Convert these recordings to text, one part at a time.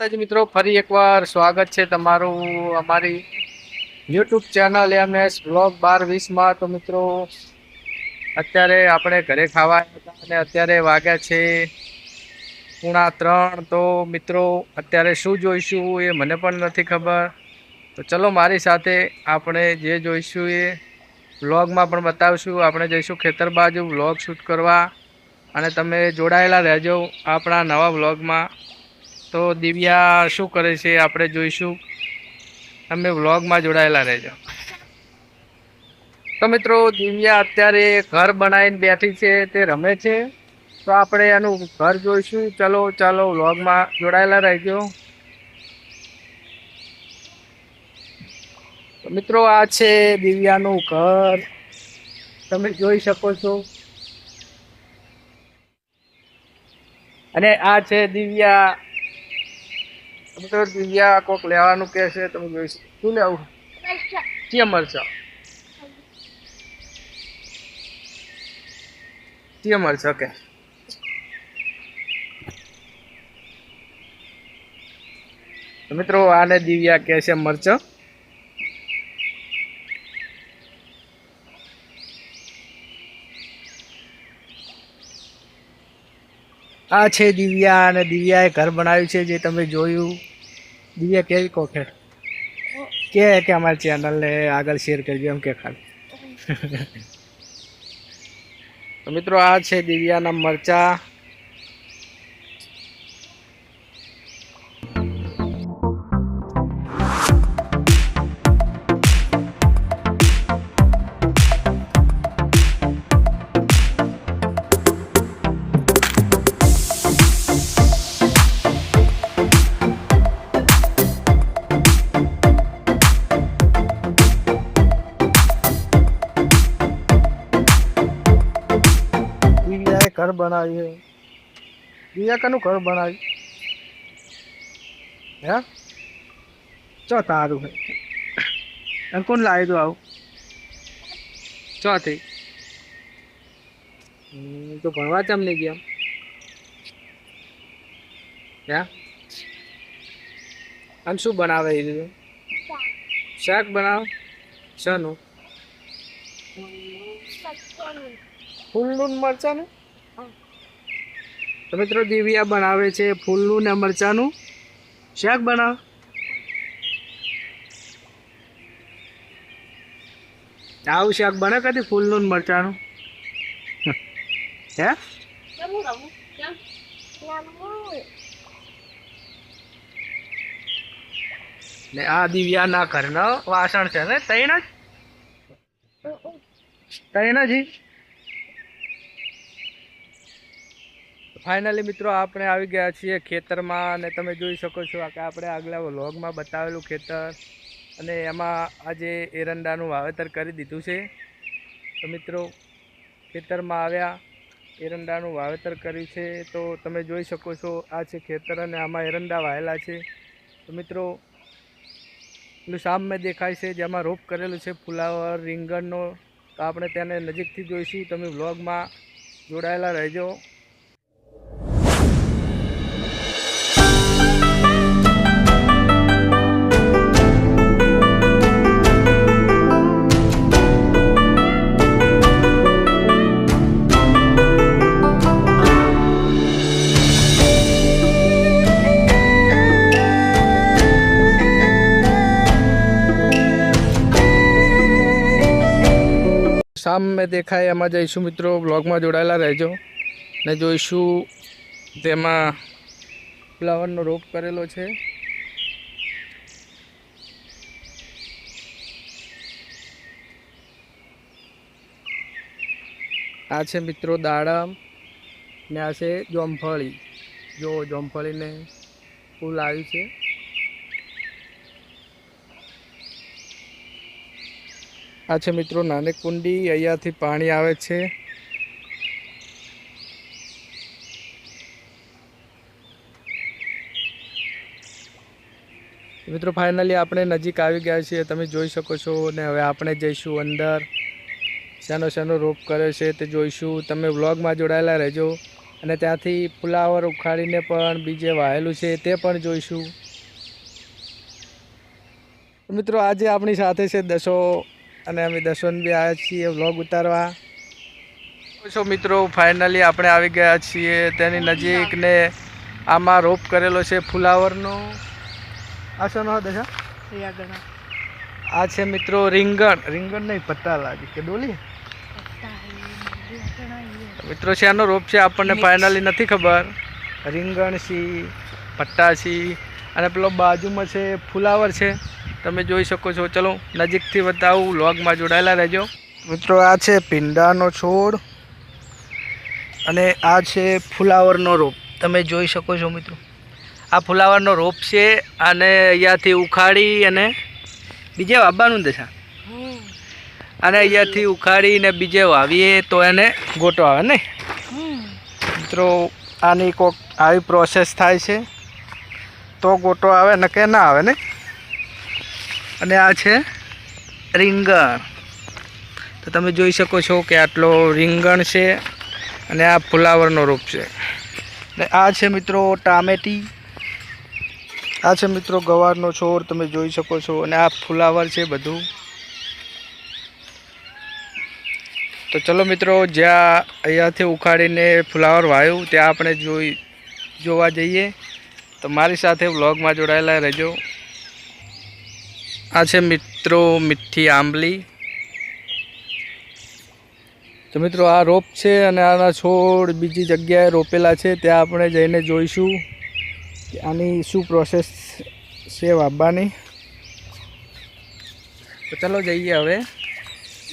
માતાજી મિત્રો, ફરી એકવાર સ્વાગત છે તમારું અમારી YouTube channel M S blog બાર વીસમાં. તો મિત્રો, અત્યારે આપણે ઘરે ખાવા હતા અને અત્યારે વાગ્યા છે પૂણા ત્રણ. તો મિત્રો, અત્યારે શું જોઈશું એ મને પણ નથી ખબર. તો ચલો મારી સાથે આપણે જે જોઈશું એ વ્લોગમાં પણ બતાવશું. આપણે જઈશું ખેતર બાજુ વ્લોગ શૂટ કરવા. અને તમે જોડાયેલા રહેજો આપણા નવા વ્લોગમાં. તો દિવ્યા શું કરે છે આપણે જોઈશું. તમે વ્લોગમાં જોડાયેલા રહેજો. તો મિત્રો, દિવ્યા અત્યારે ઘર બનાવીને બેઠી છે, તે રમે છે. તો આપણે એનું ઘર જોઈશું. ચલો, ચાલો, વ્લોગમાં જોડાયેલા રહેજો. મિત્રો, આ છે દિવ્યાનું ઘર. તમે જોઈ શકો છો. અને આ છે દિવ્યા મિત્રો દિવ્યા કોક લેવાનું કે છે તમે જોઈ શું લેવું? ચિયા મરચા. ચિયા મરચા કે મિત્રો, આને દિવ્યા કે છે મરચા. આ છે દિવ્યા અને દિવ્યાએ ઘર બનાવ્યું છે જે તમે જોયું. દિવ્યા કેવી કોખે કે? કે અમારી ચેનલને આગળ શેર કરજો એમ કે ખાલી. મિત્રો આ છે દિવ્યાના મરચા. ઘર બનાવ્યું હે બીજા કનું ઘર બનાવ્યું? હે? ચો તારું હે અને કોણ લાવી દો આવું? ચોથી તો. ભણવા ચમ નહીં ગયા? હે? અને શું બનાવે એ રીતે શાક બનાવ? શાનું? ફૂલનું ને મરચાનું? તો મિત્રો દેવિયા બનાવે છે ફૂલનું ને મરચાનું. શાક બનાવ. આવું શાક બને કદી ફૂલનું ને મરચાનું? હે? ને આ દિવ્યાના ઘરનો વાસણ છે ને તૈણ જ? તૈણ જ? ફાઇનલી મિત્રો, આપણે આવી ગયા છીએ ખેતરમાં અને તમે જોઈ શકો છો કે આપણે આગલા વ્લોગમાં બતાવેલું ખેતર અને એમાં આજે એરંડાનું વાવેતર કરી દીધું છે. તો મિત્રો, ખેતરમાં આવ્યા, એરંડાનું વાવેતર કર્યું છે. તો તમે જોઈ શકો છો આ છે ખેતર અને આમાં એરંડા વાયેલા છે. તો મિત્રો, પેલું સામે દેખાય છે જેમાં રોપ કરેલું છે ફુલાવર, રીંગણનો. તો આપણે તેને નજીકથી જોઈશું. તમે વ્લોગમાં જોડાયેલા રહેજો. સામે દેખાય, એમાં જઈશું મિત્રો બ્લોગમાં જોડાયેલા રહેજો. ને જોઈશું તેમાં ફ્લાવરનો રોપ કરેલો છે. આ છે મિત્રો દાડમ, ને આ છે જોમફળી. જો જોમફળીને ફૂલ આવ્યું છે. આ છે મિત્રો નાની કુંડી અહીંયાથી પાણી આવે છે. મિત્રો ફાઇનલી આપણે નજીક આવી ગયા છીએ, તમે જોઈ શકો છો ને હવે આપણે જઈશું અંદર. શાનો શાનો રોપ કર્યો છે તે જોઈશું. તમે વ્લોગમાં જોડાયેલા રહેજો અને ત્યાંથી ફુલાવર ઉખાડીને પણ બીજે વાહેલું છે તે પણ જોઈશું. મિત્રો આજે આપણી સાથે છે દસો અને અમે દસોને બી આવ્યા છીએ વ્લોગ ઉતારવા. છો મિત્રો ફાઇનલી આપણે આવી ગયા છીએ તેની નજીક ને આમાં રોપ કરેલો છે ફુલાવરનો. આ શેનો દશા આ છે મિત્રો રીંગણ. રીંગણ નહીં પત્તા લાગે કે ડોલી. મિત્રો છે આનો રોપ છે આપણને ફાઇનલી નથી ખબર. રીંગણ છી પટ્ટા છી અને પેલો બાજુમાં છે ફુલાવર છે. તમે જોઈ શકો છો. ચલો, નજીકથી બતાવું લોગમાં જોડાયેલા રહેજો. મિત્રો, આ છે પિંડાનો છોડ અને આ છે ફુલાવરનો રોપ. તમે જોઈ શકો છો, મિત્રો. આ ફુલાવરનો રોપ છે અને અહીંયાથી ઉખાડી અને બીજે વાવવાનું દશા અને અહીંયાથી ઉખાડીને બીજે વાવીએ તો એને ગોટો આવે ને મિત્રો, આની કોક આવી પ્રોસેસ થાય છે. તો ગોટો આવે ને કે ના આવે ને અને આ છે રીંગણ. તો તમે જોઈ શકો છો કે આટલો રીંગણ છે અને આ ફુલાવરનો રૂપ છે. ને આ છે મિત્રો ટામેટી. આ છે મિત્રો ગવારનો છોડ, તમે જોઈ શકો છો. અને આ ફુલાવર છે બધું. તો ચલો મિત્રો, જ્યાં અહીંયાથી ઉખાડીને ફુલાવર વાવ્યું ત્યાં આપણે જોઈ, જોવા જઈએ. તો મારી સાથે વ્લોગમાં જોડાયેલા રહેજો. આ છે મિત્રો મીઠી આંબલી. તો મિત્રો આ રોપ છે અને આના છોડ બીજી જગ્યાએ રોપેલા છે, ત્યાં આપણે જઈને જોઈશું કે આની શું પ્રોસેસ છે વાવવાની. તો ચલો જઈએ હવે,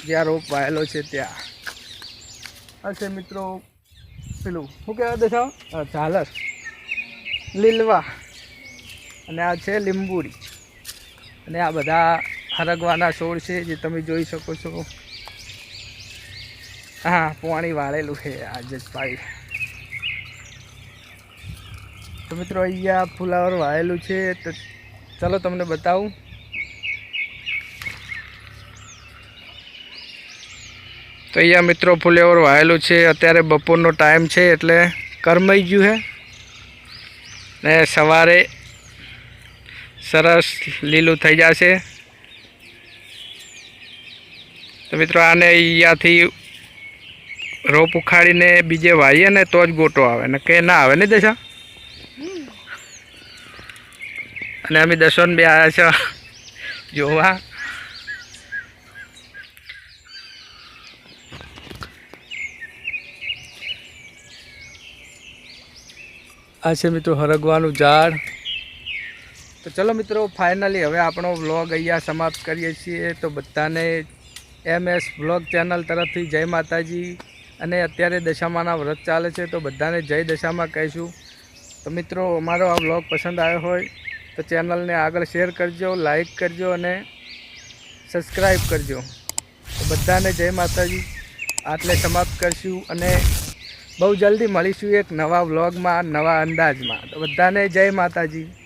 જ્યાં રોપ વાયેલો છે ત્યાં. આ છે મિત્રો પેલું, શું કહેવાય દેખાવ ઝાલર. લીલવા. અને આ છે લીંબુડી. અને આ બધા હરગવાના છોડ છે જે તમે જોઈ શકો છો. હા, પાણી વાળેલું છે આ જ તો મિત્રો, અહીંયા ફુલાવર વાળેલું છે તો ચાલો તમને બતાવું. તો અહીંયા મિત્રો ફુલેવર વાયેલું છે. અત્યારે બપોરનો ટાઈમ છે એટલે કરમાઈ ગયું છે ને સવારે સરસ લીલું થઈ જશે. તો મિત્રો આને અહીંયાથી રોપ ઉખાડીને બીજે વાઈએ ને તો જ ગોટો આવે. ને કે ના આવે ને દશા? અને અમે દશોન બે આવ્યા છે જોવા. આ છે મિત્રો હરગવાનું ઝાડ. તો ચલો મિત્રો ફાઇનલી હવે આપણો વ્લોગ અહીંયા સમાપ્ત કરીએ છીએ. તો બધાને એમ એસ વ્લોગ ચેનલ તરફથી જય માતાજી. અને અત્યારે દશામાના વ્રત ચાલે છે, તો બધાને જય દશામાં કહીશું. તો મિત્રો, અમારો આ વ્લોગ પસંદ આવ્યો હોય, તો ચેનલને આગળ શેર કરજો લાઈક કરજો અને સબસ્ક્રાઈબ કરજો. તો બધાને જય માતાજી. આટલે સમાપ્ત કરશું અને બહુ જલ્દી મળીશું એક નવા વ્લોગમાં નવા અંદાજમાં. તો બધાને જય માતાજી.